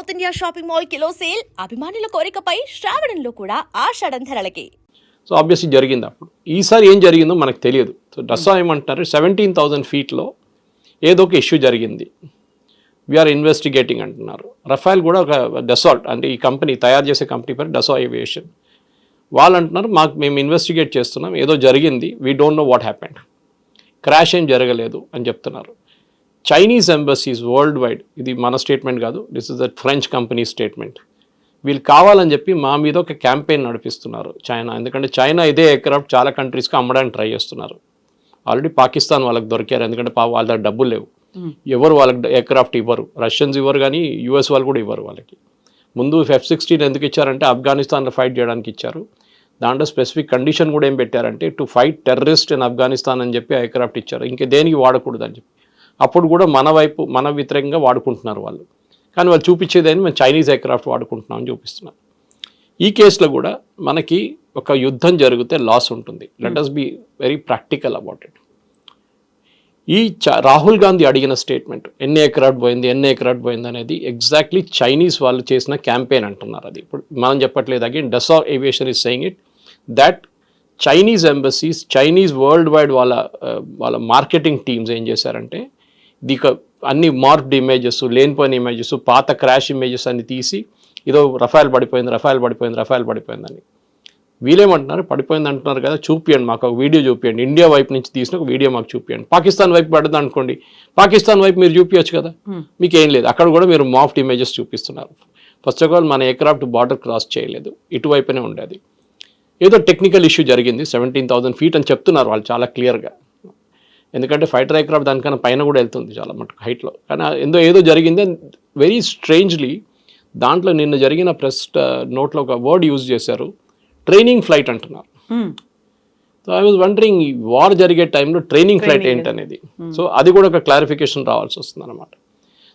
South India shopping mall kilo sale అభిమానుల కోరికపై శ్రావణంలో కూడా ఆషాఢం ధరలకి సో ఆబ్వియస్లీ జరిగింది అప్పుడు. ఈసారి ఏం జరిగిందో మనకు తెలియదు. సో డస్సా ఏమంటున్నారు సెవెంటీన్ థౌజండ్ ఫీట్లో ఏదో ఒక ఇష్యూ జరిగింది. వీఆర్ ఇన్వెస్టిగేటింగ్ అంటున్నారు. రఫాల్ కూడా ఒక డెసాల్ట్ అంటే ఈ కంపెనీ తయారు చేసే కంపెనీ పేరు డెసా ఏవియేషన్ వాళ్ళు అంటున్నారు మాకు మేము ఇన్వెస్టిగేట్ చేస్తున్నాం. ఏదో జరిగింది. We don't know what happened crash ఏం జరగలేదు అని చెప్తున్నారు. చైనీస్ ఎంబసీస్ వరల్డ్ వైడ్ ఇది మన స్టేట్మెంట్ కాదు this is the French company statement వీళ్ళు కావాలని చెప్పి మా మీద ఒక క్యాంపెయిన్ నడిపిస్తున్నారు చైనా ఎందుకంటే చైనా ఇదే ఎయిర్క్రాఫ్ట్ చాలా కంట్రీస్కి అమ్మడానికి ట్రై చేస్తున్నారు. ఆల్రెడీ పాకిస్తాన్ వాళ్ళకి దొరికారు ఎందుకంటే పా వాళ్ళ దగ్గర డబ్బులు లేవు. ఎవరు వాళ్ళకి ఎయిర్క్రాఫ్ట్ ఇవ్వరు. రష్యన్స్ ఇవ్వరు కానీ యూఎస్ వాళ్ళు కూడా ఇవ్వరు వాళ్ళకి. ముందు ఎఫ్ సిక్స్టీన్ ఎందుకు ఇచ్చారంటే ఆఫ్ఘనిస్తాన్లో ఫైట్ చేయడానికి ఇచ్చారు. దాంట్లో స్పెసిఫిక్ కండిషన్ కూడా ఏం పెట్టారంటే to fight terrorist in Afghanistan అని చెప్పి ఎయిర్క్రాఫ్ట్ ఇచ్చారు. ఇంక దేనికి వాడకూడదు అని చెప్పి. అప్పుడు కూడా మన వైపు మన వ్యతిరేకంగా వాడుకుంటున్నారు వాళ్ళు. కానీ వాళ్ళు చూపించేదని మేము చైనీస్ ఎయిర్క్రాఫ్ట్ వాడుకుంటున్నామని చూపిస్తున్నారు. ఈ కేసులో కూడా మనకి ఒక యుద్ధం జరిగితే లాస్ ఉంటుంది. Let us be very practical about it ఈ రాహుల్ గాంధీ అడిగిన స్టేట్మెంట్ ఎన్ని ఎకరాట్ పోయింది ఎన్ని ఎకరాట్ పోయింది అనేది ఎగ్జాక్ట్లీ చైనీస్ వాళ్ళు చేసిన క్యాంపెయిన్ అంటున్నారు అది. ఇప్పుడు మనం చెప్పట్లేదు again Dassault aviation is saying it that Chinese embassies Chinese world wide వాళ్ళ వాళ్ళ మార్కెటింగ్ టీమ్స్ ఏం చేశారంటే దీక అన్ని మార్క్డ్ ఇమేజెస్ లేనిపోయిన ఇమేజెస్ పాత క్రాష్ ఇమేజెస్ అన్ని తీసి ఏదో రఫాయిల్ పడిపోయింది రఫాయిల్ పడిపోయింది రఫాయిల్ పడిపోయిందని. వీళ్ళేమంటున్నారు? పడిపోయింది అంటున్నారు కదా చూపియండి మాకు ఒక వీడియో చూపియండి. ఇండియా వైపు నుంచి తీసిన ఒక వీడియో మాకు చూపియండి. పాకిస్తాన్ వైపు పడదు అనుకోండి పాకిస్తాన్ వైపు మీరు చూపించచ్చు కదా? మీకు ఏం లేదు. అక్కడ కూడా మీరు మాఫ్ట్ ఇమేజెస్ చూపిస్తున్నారు. ఫస్ట్ ఆఫ్ ఆల్ మన ఎయిర్క్రాఫ్ట్ బార్డర్ క్రాస్ చేయలేదు. ఇటువైపునే ఉండేది. ఏదో టెక్నికల్ ఇష్యూ జరిగింది. సెవెంటీన్ థౌసండ్ ఫీట్ అని చెప్తున్నారు వాళ్ళు చాలా క్లియర్గా ఎందుకంటే ఫైటర్ ఎయిర్క్రాఫ్ట్ దానికన్నా పైన కూడా వెళ్తుంది చాలా మటుకు హైట్లో కానీ ఏదో ఏదో జరిగింది వెరీ స్ట్రేంజ్లీ దాంట్లో నిన్న జరిగిన ప్రెస్ నోట్లో ఒక వర్డ్ యూజ్ చేశారు. ట్రైనింగ్ ఫ్లైట్ అంటున్నారు. So I was wondering war జరిగే టైంలో ట్రైనింగ్ ఫ్లైట్ ఏంటనేది? సో అది కూడా ఒక క్లారిఫికేషన్ రావాల్సి వస్తుంది అనమాట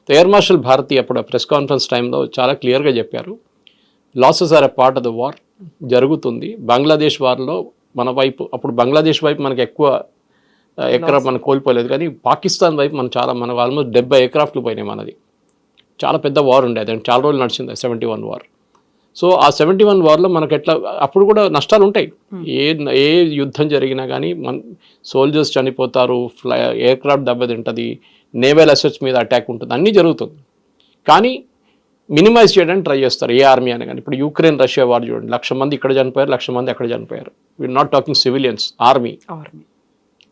సో ఎయిర్ మార్షల్ భారతి అప్పుడు ప్రెస్ కాన్ఫరెన్స్ టైంలో చాలా క్లియర్గా చెప్పారు. Losses are a part of the war జరుగుతుంది. బంగ్లాదేశ్ వార్లో మన వైపు అప్పుడు బంగ్లాదేశ్ వైపు మనకి ఎక్కువ ఎక్కడ మనం కోల్పోలేదు. కానీ పాకిస్తాన్ వైపు మనం చాలా మనకు ఆల్మోస్ట్ డెబ్బై ఎయిర్క్రాఫ్ట్లు పోయినాయి మనది. చాలా పెద్ద వార్ ఉండేది అండ్ చాలా రోజులు నడిచింది సెవెంటీ వన్ వార్ సో ఆ సెవెంటీ వన్ వార్లో మనకు ఎట్లా అప్పుడు కూడా నష్టాలు ఉంటాయి. ఏ ఏ యుద్ధం జరిగినా కానీ మన సోల్జర్స్ చనిపోతారు ఫ్లై ఎయిర్క్రాఫ్ట్ దెబ్బతింటుంది నేవల్ అసెట్స్ మీద అటాక్ ఉంటుంది. అన్నీ జరుగుతుంది. కానీ మినిమైజ్ చేయడానికి ట్రై చేస్తారు ఏ ఆర్మీ అని కానీ. ఇప్పుడు యూక్రెయిన్ రష్యా వార్ చూడండి. లక్ష మంది ఇక్కడ చనిపోయారు లక్ష మంది అక్కడ చనిపోయారు. We are not talking civilians army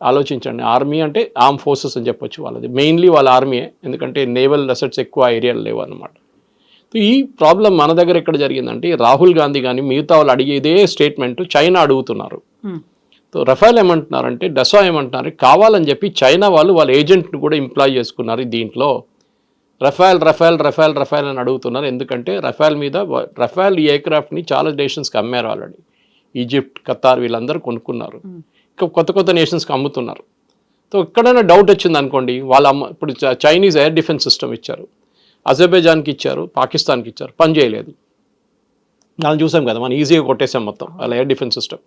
ఆలోచించండి. ఆర్మీ అంటే ఆర్మ్ ఫోర్సెస్ అని చెప్పొచ్చు వాళ్ళది. మెయిన్లీ వాళ్ళ ఆర్మీయే. ఎందుకంటే నేవల్ అసెట్స్ ఎక్కువ ఏరియాలు లేవు అనమాట సో ఈ ప్రాబ్లం మన దగ్గర ఎక్కడ జరిగిందంటే రాహుల్ గాంధీ కానీ మిగతా వాళ్ళు అడిగే ఇదే స్టేట్మెంట్ చైనా అడుగుతున్నారు. సో రఫాల్ ఏమంటున్నారంటే డసా ఏమంటున్నారు కావాలని చెప్పి చైనా వాళ్ళు వాళ్ళ ఏజెంట్ని కూడా ఎంప్లాయ్ చేసుకున్నారు దీంట్లో. రఫాల్ రఫాల్ రఫాల్ రఫాల్ అని అడుగుతున్నారు. ఎందుకంటే రఫాల్ మీద రఫాల్ ఈ ఎయిర్క్రాఫ్ట్ని చాలా నేషన్స్కి అమ్మారు ఆల్రెడీ ఈజిప్ట్ ఖతార్ వీళ్ళందరూ కొనుక్కున్నారు. కొత్త కొత్త నేషన్స్కి అమ్ముతున్నారు. సో ఎక్కడైనా డౌట్ వచ్చింది అనుకోండి వాళ్ళ అమ్మ ఇప్పుడు చ- చైనీస్ ఎయిర్ డిఫెన్స్ సిస్టమ్ ఇచ్చారు. అజర్బైజాన్కి ఇచ్చారు పాకిస్తాన్కి ఇచ్చారు. పని చేయలేదు. వాళ్ళని చూసాం కదా మనం ఈజీగా కొట్టేసాం మొత్తం వాళ్ళ ఎయిర్ డిఫెన్స్ సిస్టమ్.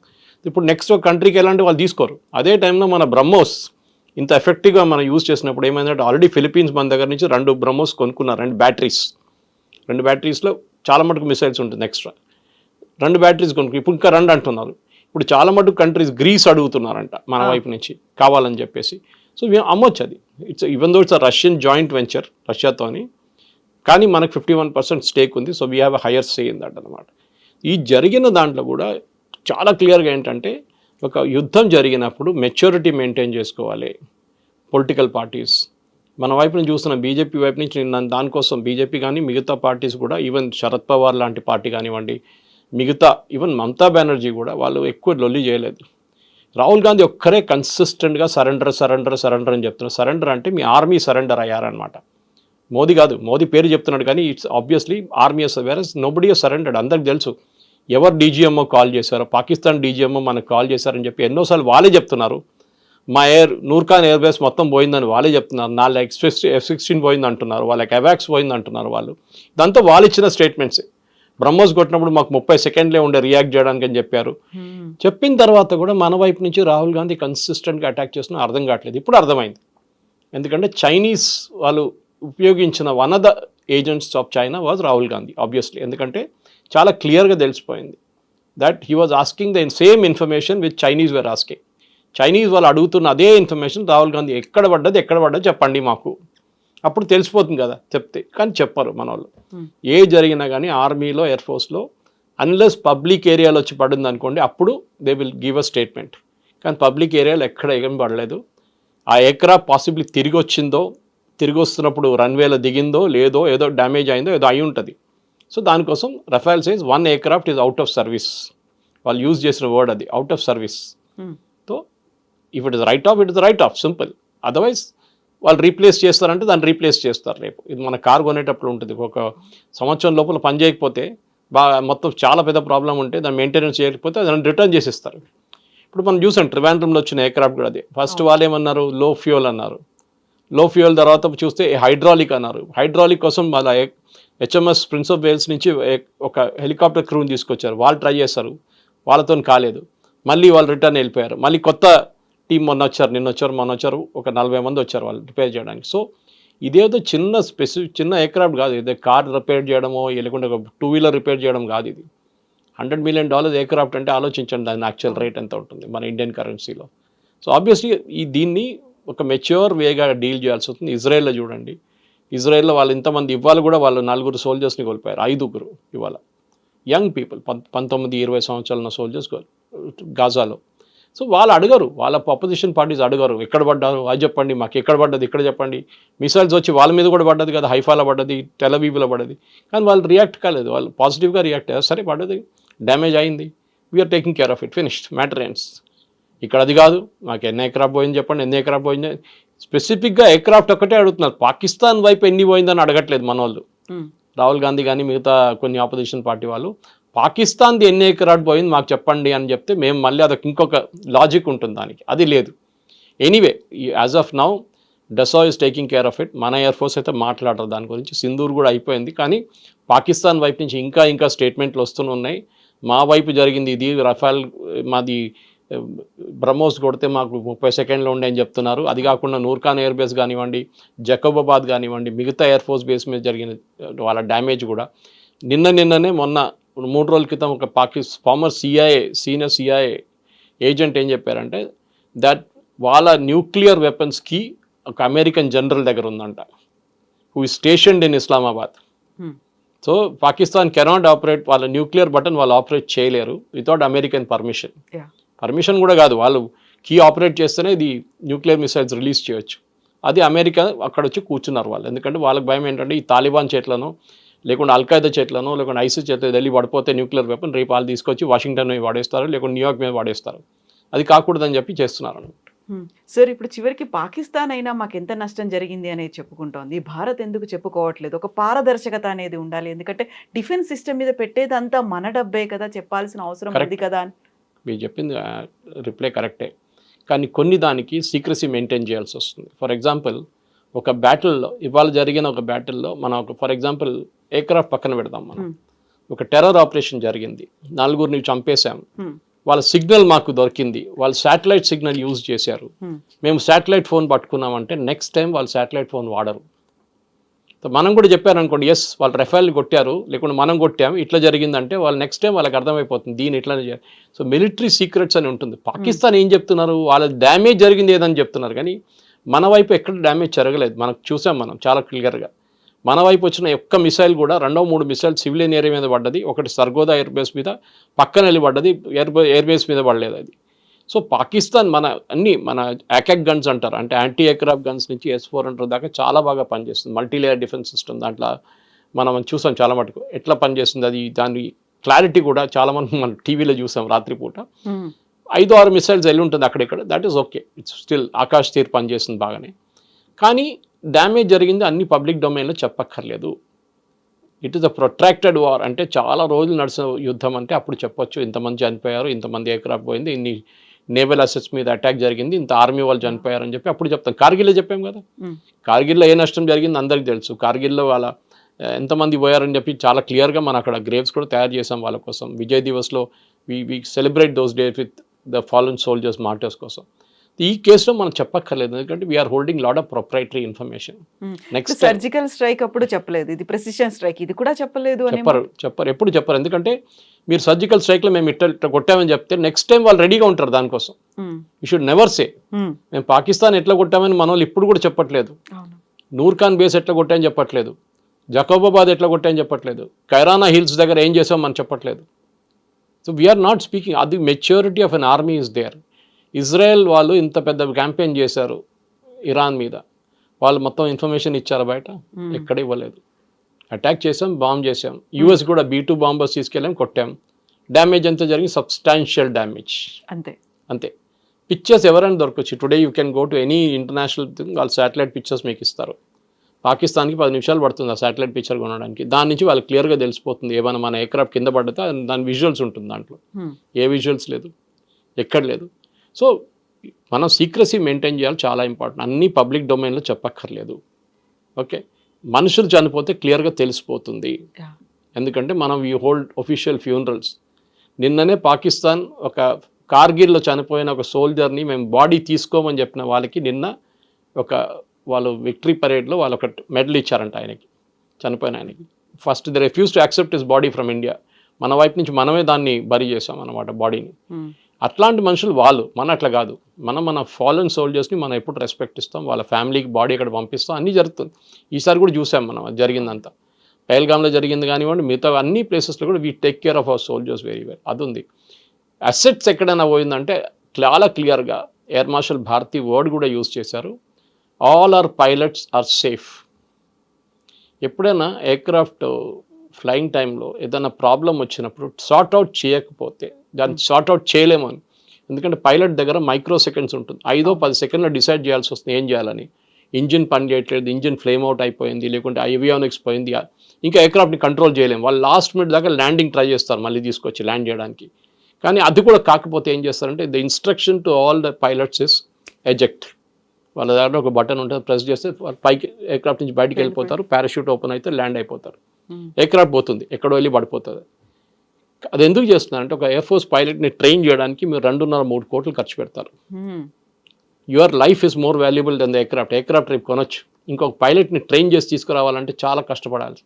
ఇప్పుడు నెక్స్ట్ ఒక కంట్రీకి ఎలాంటి వాళ్ళు తీసుకోరు. అదే టైంలో మన బ్రహ్మోస్ ఇంత ఎఫెక్టివ్గా మనం యూజ్ చేసినప్పుడు ఏమైందంటే ఆల్రెడీ ఫిలిపీన్స్ మన దగ్గర నుంచి రెండు బ్రహ్మోస్ కొనుక్కున్నారు రెండు బ్యాటరీస్. రెండు బ్యాటరీస్లో చాలా మటుకు మిసైల్స్ ఉంటుంది ఎక్స్ట్రా. రెండు బ్యాటరీస్ కొనుక్కు ఇప్పుడు ఇంకా రెండు అంటున్నారు. ఇప్పుడు చాలా మటుకు కంట్రీస్ గ్రీస్ అడుగుతున్నారంట మన వైపు నుంచి కావాలని చెప్పేసి. సో మేము అమ్మొచ్చు అది. It's even though it's Russian joint venture రష్యాతోని కానీ మనకు ఫిఫ్టీ వన్ పర్సెంట్ స్టేక్ ఉంది. So we have a higher say in that అనమాట ఈ జరిగిన దాంట్లో కూడా చాలా క్లియర్గా ఏంటంటే ఒక యుద్ధం జరిగినప్పుడు మెచ్యూరిటీ మెయింటైన్ చేసుకోవాలి. పొలిటికల్ పార్టీస్ మన వైపు నుంచి చూస్తున్న బీజేపీ వైపు నుంచి నేను దానికోసం బీజేపీ కానీ మిగతా పార్టీస్ కూడా ఈవెన్ శరద్ పవార్ లాంటి పార్టీ కానివ్వండి మిగతా ఈవెన్ మమతా బెనర్జీ కూడా వాళ్ళు ఎక్కువ లొల్లి చేయలేదు. రాహుల్ గాంధీ ఒక్కరే కన్సిస్టెంట్గా సరెండర్ సరెండర్ సరెండర్ అని చెప్తున్నారు. సరెండర్ అంటే మీ ఆర్మీ సరెండర్ అయ్యారనమాట మోదీ కాదు మోదీ పేరు చెప్తున్నాడు కానీ ఇట్స్ ఆబ్వియస్లీ ఆర్మీ వేరే నోబడి సరెండర్డ్ అందరికి తెలుసు ఎవరు డీజీఎంఓ కాల్ చేశారో పాకిస్తాన్ డీజీఎంఓ మనకు కాల్ చేశారని చెప్పి ఎన్నోసార్లు వాళ్ళే చెప్తున్నారు. మా ఎయిర్ నూర్ఖాన్ ఎయిర్ బేస్ మొత్తం పోయిందని వాళ్ళే చెప్తున్నారు. నాలుగు ఎక్స్ ఎఫ్ సిక్స్టీన్ పోయింది అంటున్నారు వాళ్ళకి అవాక్స్ పోయింది అంటున్నారు వాళ్ళు. దాంతో వాళ్ళు ఇచ్చిన స్టేట్మెంట్సే బ్రహ్మోస్ కొట్టినప్పుడు మాకు ముప్పై సెకండ్లే ఉండే రియాక్ట్ చేయడానికి అని చెప్పారు. చెప్పిన తర్వాత కూడా మన వైపు నుంచి రాహుల్ గాంధీ కన్సిస్టెంట్గా అటాక్ చేస్తున్నా అర్థం కావట్లేదు. ఇప్పుడు అర్థమైంది. ఎందుకంటే చైనీస్ వాళ్ళు ఉపయోగించిన one of the agents of China was Rahul Gandhi obviously ఎందుకంటే చాలా క్లియర్గా తెలిసిపోయింది. That he was asking the same information with Chinese were asking Chinese వాళ్ళు అడుగుతున్న అదే ఇన్ఫర్మేషన్ రాహుల్ గాంధీ ఎక్కడ పడ్డది ఎక్కడ పడ్డది చెప్పండి మాకు. అప్పుడు తెలిసిపోతుంది కదా చెప్తే. కానీ చెప్పరు మన వాళ్ళు ఏ జరిగినా కానీ ఆర్మీలో ఎయిర్ ఫోర్స్లో అన్లెస్ పబ్లిక్ ఏరియాలో వచ్చి పడింది అనుకోండి అప్పుడు they will give a statement కానీ పబ్లిక్ ఏరియాలో ఎక్కడ ఏం పడలేదు. ఆ ఎయిర్క్రాఫ్ట్ పాసిబ్లీ తిరిగి వచ్చిందో తిరిగి వస్తున్నప్పుడు రన్వేలో దిగిందో లేదో ఏదో డ్యామేజ్ అయిందో ఏదో అయి ఉంటుంది. సో దానికోసం Rafale size one aircraft is out of service వాళ్ళు యూజ్ చేసిన వర్డ్ అది out of service so if it is write off it is write off simple otherwise వాళ్ళు రీప్లేస్ చేస్తారంటే దాన్ని రీప్లేస్ చేస్తారు రేపు. ఇది మన కార్ కొనేటప్పుడు ఉంటుంది. ఒక సంవత్సరం లోపల పని చేయకపోతే బాగా మొత్తం చాలా పెద్ద ప్రాబ్లం ఉంటే దాన్ని మెయింటెనెన్స్ చేయకపోతే దాన్ని రిటర్న్ చేసేస్తారు. ఇప్పుడు మనం చూసాం ట్రివాండ్రంలో వచ్చిన ఎయిర్క్రాఫ్ట్ కూడా అదే. ఫస్ట్ వాళ్ళు ఏమన్నారు లో ఫ్యూయల్ అన్నారు. లో ఫ్యూయల్ తర్వాత చూస్తే హైడ్రాలిక్ అన్నారు. హైడ్రాలిక్ కోసం వాళ్ళ హెచ్ఎంఎస్ ప్రిన్స్ ఆఫ్ వేల్స్ నుంచి ఒక హెలికాప్టర్ క్రూని తీసుకొచ్చారు. వాళ్ళు ట్రై చేస్తారు వాళ్ళతో కాలేదు. మళ్ళీ వాళ్ళు రిటర్న్ వెళ్ళిపోయారు. మళ్ళీ కొత్త టీం మొన్న వచ్చారు నిన్న వచ్చారు మొన్న వచ్చారు ఒక నలభై మంది వచ్చారు వాళ్ళు రిపేర్ చేయడానికి. సో ఇదేదో చిన్న స్పెసిఫిక్ చిన్న ఎయిర్క్రాఫ్ట్ కాదు ఇదే కార్ రిపేర్ చేయడమో లేకుంటే ఒక టూ వీలర్ రిపేర్ చేయడం కాదు ఇది. హండ్రెడ్ మిలియన్ డాలర్స్ ఎయిర్క్రాఫ్ట్ అంటే ఆలోచించండి దాని యాక్చువల్ రేట్ ఎంత ఉంటుంది మన ఇండియన్ కరెన్సీలో. సో ఆబ్వియస్లీ ఈ దీన్ని ఒక మెచ్యూర్ వేగా డీల్ చేయాల్సి వస్తుంది. ఇజ్రాయెల్లో చూడండి. ఇజ్రాయెల్లో వాళ్ళు ఇంతమంది ఇవాళ కూడా వాళ్ళు నలుగురు సోల్జర్స్ని కోల్పోయారు ఐదుగురు ఇవాళ యంగ్ పీపుల్ పంతొమ్మిది ఇరవై సంవత్సరాల ఉన్న సోల్జర్స్ గాజాలో. సో వాళ్ళు అడగరు. వాళ్ళ అపోజిషన్ పార్టీస్ అడగరు. ఎక్కడ పడ్డారు? అది చెప్పండి. మాకు ఎక్కడ పడ్డది? ఇక్కడ చెప్పండి. మిసైల్స్ వచ్చి వాళ్ళ మీద కూడా పడ్డది కదా? హైఫాలో పడ్డది టెలవీవ్లో పడ్డది. కానీ వాళ్ళు రియాక్ట్ కాలేదు. వాళ్ళు పాజిటివ్గా రియాక్ట్ అయ్యారు. సరే పడ్డది. డ్యామేజ్ అయింది. We are taking care of it finished matter ends ఇక్కడ అది కాదు. మాకు ఎన్ని ఎకరా పోయింది చెప్పండి. ఎన్ని ఎకరా పోయింది? స్పెసిఫిక్గా ఎయిర్క్రాఫ్ట్ ఒకటే అడుగుతున్నారు. పాకిస్తాన్ వైపు ఎన్ని పోయిందని అడగట్లేదు మన వాళ్ళు hmm. రాహుల్ గాంధీ కానీ మిగతా కొన్ని ఆపోజిషన్ పార్టీ వాళ్ళు పాకిస్తాన్ది ఎన్ని ఎయిర్క్రాఫ్ట్ పోయింది మాకు చెప్పండి అని చెప్తే మేము మళ్ళీ అదొక ఇంకొక లాజిక్ ఉంటుంది దానికి. అది లేదు. Anyway as of now Dassault is taking care of it మన ఎయిర్ ఫోర్స్ అయితే మాట్లాడరు దాని గురించి. సింధూర్ కూడా అయిపోయింది. కానీ పాకిస్తాన్ వైపు నుంచి ఇంకా ఇంకా స్టేట్మెంట్లు వస్తూనే ఉన్నాయి. మా వైపు జరిగింది ఇది రఫాల్ మాది బ్రహ్మోస్ కొడితే మాకు ముప్పై సెకండ్లో ఉండే అని చెప్తున్నారు. అది కాకుండా నూర్ఖాన్ ఎయిర్ బేస్ కానివ్వండి జకోబాబాద్ కానివ్వండి మిగతా ఎయిర్ ఫోర్స్ బేస్ మీద జరిగిన వాళ్ళ డ్యామేజ్ కూడా నిన్న నిన్ననే మొన్న మూడు రోజుల క్రితం ఒక పాకిస్ former CIA senior CIA agent ఏం చెప్పారంటే దట్ వాళ్ళ న్యూక్లియర్ వెపన్స్కి ఒక అమెరికన్ జనరల్ దగ్గర ఉందంట who is stationed in Islamabad so Pakistan cannot operate వాళ్ళ న్యూక్లియర్ బటన్ వాళ్ళు ఆపరేట్ చేయలేరు వితౌట్ అమెరికన్ పర్మిషన్ పర్మిషన్ కూడా కాదు. వాళ్ళు కీ ఆపరేట్ చేస్తేనే ఇది న్యూక్లియర్ మిసైల్స్ రిలీజ్ చేయొచ్చు. అది అమెరికా అక్కడ వచ్చి కూర్చున్నారు వాళ్ళు. ఎందుకంటే వాళ్ళకి భయం ఏంటంటే ఈ తాలిబాన్ చేట్లను లేకుంటే అల్ఖాయిదా చేట్లను లేకుంటే ఐసిస్ చేతిలో వెళ్ళి పడిపోతే న్యూక్లియర్ వెపన్ రేపు వాళ్ళు తీసుకొచ్చి వాషింగ్టన్ మీద వాడేస్తారు లేకుంటే న్యూయార్క్ మీద వాడేస్తారు. అది కాకూడదని చెప్పి చేస్తున్నారు అన్నమాట సార్ ఇప్పుడు చివరికి పాకిస్తాన్ అయినా మాకు ఎంత నష్టం జరిగింది అనేది చెప్పుకుంటోంది. భారత్ ఎందుకు చెప్పుకోవట్లేదు? ఒక పారదర్శకత అనేది ఉండాలి. ఎందుకంటే డిఫెన్స్ సిస్టమ్ మీద పెట్టేదంతా మన డబ్బే కదా చెప్పాల్సిన అవసరం. ఉంది కదా అని. మీరు చెప్పింది రిప్లై కరెక్టే. కానీ కొన్ని దానికి సీక్రసీ మెయింటైన్ చేయాల్సి వస్తుంది. ఫర్ ఎగ్జాంపుల్ ఒక బ్యాటిల్లో ఇవాళ జరిగిన ఒక బ్యాటిల్లో మనం ఒక ఫర్ ఎగ్జాంపుల్ ఎయిర్క్రాఫ్ట్ పక్కన పెడదాం మనం. ఒక టెర్రర్ ఆపరేషన్ జరిగింది. నలుగురిని చంపేశాం. వాళ్ళ సిగ్నల్ మాకు దొరికింది. వాళ్ళు శాటిలైట్ సిగ్నల్ యూజ్ చేశారు. మేము శాటిలైట్ ఫోన్ పట్టుకున్నామంటే నెక్స్ట్ టైం వాళ్ళు శాటిలైట్ ఫోన్ వాడరు. మనం కూడా చెప్పారనుకోండి ఎస్ వాళ్ళు రెఫైల్ కొట్టారు లేకుంటే మనం కొట్టాం ఇట్లా జరిగిందంటే వాళ్ళు నెక్స్ట్ టైం వాళ్ళకి అర్థమైపోతుంది దీని ఇట్లానే సో మిలిటరీ సీక్రెట్స్ అని ఉంటుంది. పాకిస్తాన్ ఏం చెప్తున్నారు? వాళ్ళ డ్యామేజ్ జరిగింది ఏదని చెప్తున్నారు. కానీ మన వైపు ఎక్కడ డ్యామేజ్ జరగలేదు. మనకు చూసాం మనం చాలా క్లియర్గా. మన వైపు వచ్చిన ఒక్క మిసైల్ కూడా రెండో మూడు మిసైల్ సివిలియన్ ఏరియా మీద పడ్డది. ఒకటి సర్గోదా ఎయిర్ బేస్ మీద పక్కన వెళ్ళి పడ్డది. ఎయిర్ ఎయిర్ బేస్ మీద పడలేదు అది. సో పాకిస్తాన్ మన అన్ని మన యాకాక్ గన్స్ అంటారు. అంటే యాంటీ ఎయిర్క్రాఫ్ట్ గన్స్ నుంచి ఎస్ ఫోర్ హండ్రెడ్ దాకా చాలా బాగా పనిచేస్తుంది. మల్టీ లేయర్ డిఫెన్స్ సిస్టమ్ దాంట్లో మనం చూసాం చాలా మటుకు. ఎట్లా పనిచేస్తుంది? అది దాని క్లారిటీ కూడా చాలా మంది మనం టీవీలో చూసాం రాత్రిపూట. ఐదు ఆరు మిసైల్స్ వెళ్ళి ఉంటుంది అక్కడిక్కడ. That is okay it's still Akashteer పనిచేస్తుంది బాగానే. కానీ డ్యామేజ్ జరిగింది అన్ని పబ్లిక్ డొమైన్లో చెప్పక్కర్లేదు. It is a protracted war అంటే చాలా రోజులు నడిచిన యుద్ధం అంటే అప్పుడు చెప్పొచ్చు. ఇంతమంది చనిపోయారు ఇంతమంది ఎయిర్క్రాఫ్ట్ పోయింది ఇన్ని నేవల్ అసెట్స్ మీద అటాక్ జరిగింది. ఇంత ఆర్మీ వాళ్ళు చనిపోయారు అని చెప్పి అప్పుడు చెప్తాం. కార్గిల్లో చెప్పాం కదా. కార్గిల్లో ఏ నష్టం జరిగింది అందరికీ తెలుసు. కార్గిల్లో వాళ్ళ ఎంతమంది పోయారని చెప్పి చాలా క్లియర్గా మనం అక్కడ గ్రేవ్స్ కూడా తయారు చేసాం వాళ్ళ కోసం. Vijay దివస్లో we we celebrate those days with the fallen soldiers martyrs కోసం. ఈ కేసులో మనం చెప్పక్కర్లేదు. ఎందుకంటే we are holding lot of proprietary information next surgical strike అప్పుడు చెప్పలేదు. ఇది ప్రెసిషన్ స్ట్రైక్ ఇది కూడా చెప్పలేదు చెప్పరు. చెప్పరు. ఎప్పుడు చెప్పరు. ఎందుకంటే మీరు సర్జికల్ స్ట్రైక్లో మేము ఇట్ట ఇట్ట కొట్టామని చెప్తే నెక్స్ట్ టైం వాళ్ళు రెడీగా ఉంటారు దానికోసం. యూ షుడ్ నెవర్ సే మేము. పాకిస్తాన్ ఎట్లా కొట్టామని మన వాళ్ళు ఇప్పుడు కూడా చెప్పట్లేదు. అవును. నూర్ ఖాన్ బేస్ ఎట్లా కొట్టాయని చెప్పట్లేదు. జకోబాబాద్ ఎట్లా కొట్టాయని చెప్పట్లేదు. కైరానా హిల్స్ దగ్గర ఏం చేసాం మనం చెప్పట్లేదు so we are not speaking అది maturity of an army is there Israel వాళ్ళు ఇంత పెద్ద క్యాంపెయిన్ చేశారు ఇరాన్ మీద. వాళ్ళు మొత్తం ఇన్ఫర్మేషన్ ఇచ్చారు బయట. ఎక్కడ ఇవ్వలేదు. అటాక్ చేసాం బాంబ్ చేసాం యూఎస్ కూడా బీ టూ బాంబర్స్ తీసుకెళ్ళాం కొట్టాం. డ్యామేజ్ ఎంత జరిగింది సబ్స్టాన్షియల్ డ్యామేజ్. అంతే. అంతే. పిక్చర్స్ ఎవరైనా దొరకచ్చు. Today you can go to any international thing వాళ్ళు శాటిలైట్ పిక్చర్స్ మీకు ఇస్తారు. పాకిస్తాన్కి పది నిమిషాలు పడుతుంది ఆ శాటిలైట్ పిక్చర్ కొనడానికి. దాని నుంచి వాళ్ళకి క్లియర్గా తెలిసిపోతుంది. ఏమైనా మన ఎయిర్క్రాఫ్ట్ కింద పడితే దాని విజువల్స్ ఉంటుంది దాంట్లో. ఏ విజువల్స్ లేదు. ఎక్కడ లేదు. సో మనం సీక్రసీ మెయింటైన్ చేయాలి చాలా ఇంపార్టెంట్ అన్ని పబ్లిక్ డొమైన్లో చెప్పక్కర్లేదు. ఓకే మనుషులు చనిపోతే క్లియర్గా తెలిసిపోతుంది. ఎందుకంటే మనం ఈ హోల్డ్ ఒఫీషియల్ ఫ్యూనరల్స్ నిన్ననే పాకిస్తాన్ ఒక కార్గిల్లో చనిపోయిన ఒక సోల్జర్ని మేము బాడీ తీసుకోమని చెప్పిన వాళ్ళకి నిన్న ఒక వాళ్ళు విక్టరీ పరేడ్లో వాళ్ళు ఒక మెడల్ ఇచ్చారంట ఆయనకి. చనిపోయిన ఆయనకి. First the refuse to accept his body from India మన వైపు నుంచి మనమే దాన్ని బరీ చేసాం అనమాట బాడీని. అట్లాంటి మనుషులు వాళ్ళు మన అట్లా కాదు. మనం మన ఫాలన్ సోల్జర్స్ని మనం ఎప్పుడు రెస్పెక్ట్ ఇస్తాం వాళ్ళ ఫ్యామిలీకి బాడీ ఇక్కడ పంపిస్తాం అన్నీ జరుగుతుంది. ఈసారి కూడా చూసాం మనం అది జరిగిందంతా. పహల్గామ్లో జరిగింది కానివ్వండి మిగతా అన్ని ప్లేసెస్లో కూడా we take care of our soldiers very well అది ఉంది అసెట్స్ ఎక్కడైనా పోయిందంటే చాలా క్లియర్గా ఎయిర్ మార్షల్ భారతి వర్డ్ కూడా యూజ్ చేశారు. All are pilots are safe ఎప్పుడైనా ఎయిర్క్రాఫ్ట్ ఫ్లయింగ్ టైంలో ఏదైనా ప్రాబ్లం వచ్చినప్పుడు సార్ట్ అవుట్ చేయకపోతే దాన్ని సార్ట్ అవుట్ చేయలేమని ఎందుకంటే పైలట్ దగ్గర మైక్రో సెకండ్స్ ఉంటుంది. ఐదో పది సెకండ్లో డిసైడ్ చేయాల్సి వస్తుంది ఏం చేయాలని. ఇంజిన్ పని చేయట్లేదు ఇంజిన్ ఫ్లేమ్ అవుట్ అయిపోయింది లేకుంటే ఐవియానిక్స్ పోయింది. ఇంకా ఎయిర్క్రాఫ్ట్ని కంట్రోల్ చేయలేము. వాళ్ళు లాస్ట్ మినిట్ దాకా ల్యాండింగ్ ట్రై చేస్తారు మళ్ళీ తీసుకొచ్చి ల్యాండ్ చేయడానికి. కానీ అది కూడా కాకపోతే ఏం చేస్తారంటే the instruction to all the pilots is eject వాళ్ళ దగ్గర ఒక బటన్ ఉంటుంది ప్రెస్ చేస్తే పైకి ఎయిర్క్రాఫ్ట్ నుంచి బయటికి వెళ్ళిపోతారు పారాషూట్ ఓపెన్ అయితే ల్యాండ్ అయిపోతారు. ఉమ్, ఎయిర్క్రాఫ్ట్ పోతుంది ఎక్కడో వెళ్ళి పడిపోతుంది. అది ఎందుకు చేస్తున్నారంటే ఒక ఎయిర్ ఫోర్స్ పైలట్ని ట్రైన్ చేయడానికి మీరు రెండున్నర మూడు కోట్లు ఖర్చు పెడతారు. Your life is more valuable then the aircraft aircraft రేపు కొనొచ్చు. ఇంకొక పైలట్ని ట్రైన్ చేసి తీసుకురావాలంటే చాలా కష్టపడాలి.